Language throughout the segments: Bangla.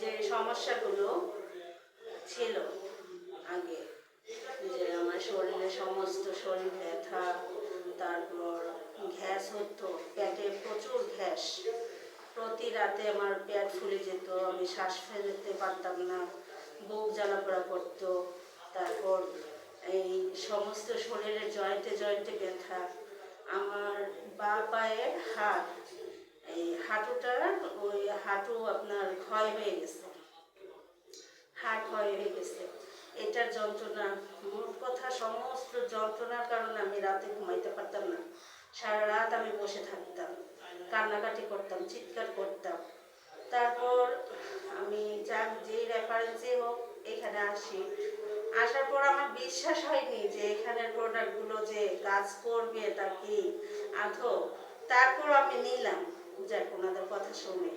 যে সমস্যাগুলো ছিল আগে, যে আমার শরীরে সমস্ত শরীর ব্যথা, তারপর গ্যাস হতো, পেটে প্রচুর গ্যাস। প্রতি রাতে আমার পেট ফুলে যেত, আমি শ্বাস ফেলতে পারতাম না, বুক জ্বালা পোড়া করতো, তারপর এই সমস্ত শরীরের জয়েন্টে জয়েন্টে ব্যথা। আমার বা পায়ের হাড় এই হাঁটুটার ওই হাঁটু আপনার ক্ষয় হয়ে গেছে। হাড় ক্ষয় হয়ে গেছে। এটার যন্ত্রণা, মোট কথা সমস্ত যন্ত্রণার কারণে আমি রাতে ঘুমাইতে পারতাম না। সারা রাত আমি বসে থাকতাম, কান্নাকাটি করতাম, চিৎকার করতাম। তারপর আমি যাক, যেই রেফারেন্সে হোক, এখানে আসি। আসার পর আমার বিশ্বাস হয়নি যে এখানের প্রোডাক্টগুলো যে কাজ করবে তা কি? আধো তারপর আমি নিলাম যাক ওনাদের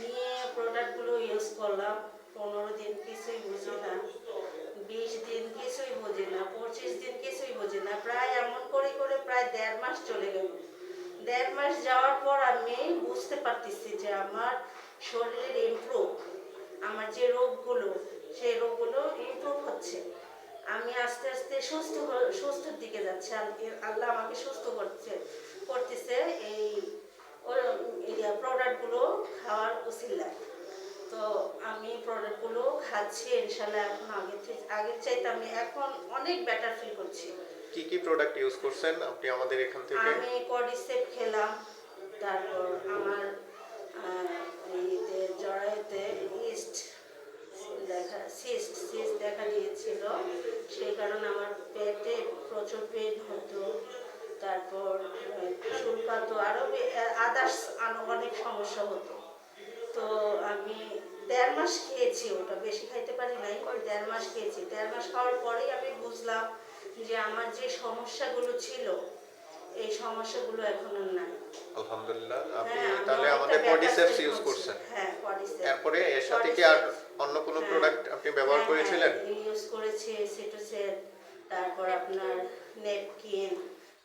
নিয়ে প্রোডাক্টগুলো ইউজ করলাম, পনেরো দিন কিছুই বুঝি না, বিশ দিন কিছুই বুঝি না, পঁচিশ দিন কিছুই বুঝি না, প্রায় এমন করে করে প্রায় দেড় মাস চলে গেল। দেড় মাস যাওয়ার পর আমি বুঝতে পারতেছি যে আমার শরীরের ইমপ্রুভ আমার যে রোগগুলো, সেই রোগগুলো ইমপ্রুভ হচ্ছে। আমি আস্তে আস্তে সুস্থ সুস্থর দিকে যাচ্ছি আল্লাহ আমাকে সুস্থ করছে করতেছে এই প্রোডাক্টগুলো খাওয়ার উচিল্লা তো আমি খাচ্ছি ইনশাল্লাহ এখন থেকে আগের চাইতে আমি এখন অনেক বেটার ফিল করছি। কি কি প্রোডাক্ট ইউজ করছেন আপনি আমাদের এখান থেকে? আমি কডিসেপ খেলাম তারপর আমার জড়াইতে ইস্ট দেখা সিস্ট সিস্ট দেখা দিয়েছিল সেই কারণে আমার পেটে প্রচুর পেন হতো। তারপর চুলকাতো আরও আদার্স অনেক সমস্যা হতো। তো আমি দেড় মাস খেয়েছি পারি নাই দেড় মাস খেয়েছি দেড় মাস খাওয়ার পরেই আমি বুঝলাম যে আমার যে সমস্যাগুলো ছিল এই সমস্যাগুলো এখন আর নাই। আলহামদুলিল্লাহ আপনি হ্যাঁ, তাহলে আমাদের পডিসেপস ইউজ করছেন। হ্যাঁ Cordyceps। এরপরে এর সাথে কি আর অন্য কোনো হ্যাঁ। প্রোডাক্ট আপনি ব্যবহার হ্যাঁ, করেছিলেন? হ্যাঁ, ইউজ করেছি সিটোসেট তারপর আপনার নেপকিন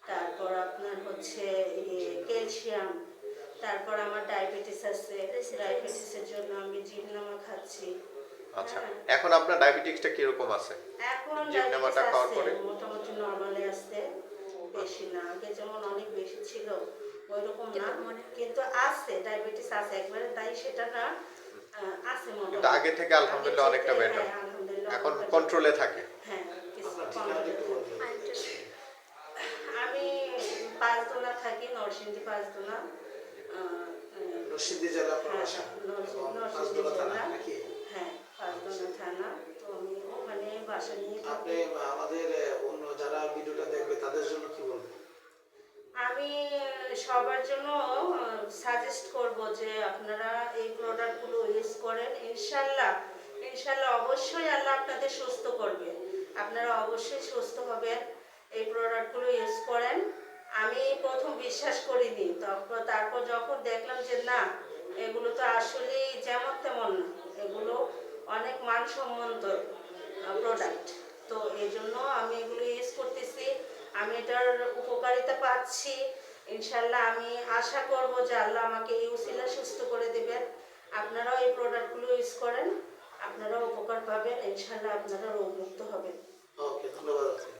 তারপর আপনার হচ্ছে ক্যালসিয়াম তারপর আমার ডায়াবেটিস আছে। ডায়াবেটিসের জন্য আমি খাচ্ছি আচ্ছা। এখন আপনার ডায়াবেটিক্সটা কীরকম আছে এখন জিমনামাটা খাওয়ার পরে? মোটামুটি নর্মালে আছে বেশি না আগে যেমন অনেক বেশি ছিল ওইরকম না কিন্তু আছে ডায়াবেটিস আছে একবারে তাই সেটা না আছে মোটামুটি কিন্তু আগে থেকে আলহামদুলিল্লাহ অনেকটা better। হ্যাঁ, আলহামদুলিল্লাহ এখন কন্ট্রোলে থাকে হ্যাঁ একটু থাকে। বলবেন? আমি পাঁচদোলা থাকি নরসিংদী পাঁচদোলা আহ, আহ, নরসিংদী জেলা হ্যাঁ, প্রশাসন নরসিংদী- এবং নরসিংদী পাঁচদোলা থানা জেলা। নাকি হ্যাঁ পাঁচদোলা থানা তো আমি ওখানে বাসা নিয়ে আপনি আমাদের অন্য যারা ভিডিওটা দেখবে তাদের জন্য কি বলবেন? আমি সবার জন্য সাজেস্ট করব যে আপনারা এই প্রোডাক্টগুলো ইউজ করেন। ইনশাল্লাহ ইনশাল্লাহ অবশ্যই আল্লাহ আপনাদের সুস্থ করবে। আপনারা অবশ্যই সুস্থ হবেন এই প্রোডাক্টগুলো ইউজ করেন। আমি প্রথম বিশ্বাস করিনি তারপর তারপর যখন দেখলাম যে না এগুলো তো আসলেই যেমন তেমন না এগুলো অনেক মানসম্মত। প্রোডাক্ট তো এই জন্য আমি এগুলো ইউজ করতেছি। আমি এটার উপকারিতা পাচ্ছি। ইনশাল্লাহ আমি আশা করব যে আল্লাহ আমাকে এই উসিলা সুস্থ করে দেবেন। আপনারাও এই প্রোডাক্টগুলো ইউজ করেন। আপনারাও উপকার পাবেন। ইনশাল্লাহ আপনারা রোগমুক্ত হবেন। ওকে ধন্যবাদ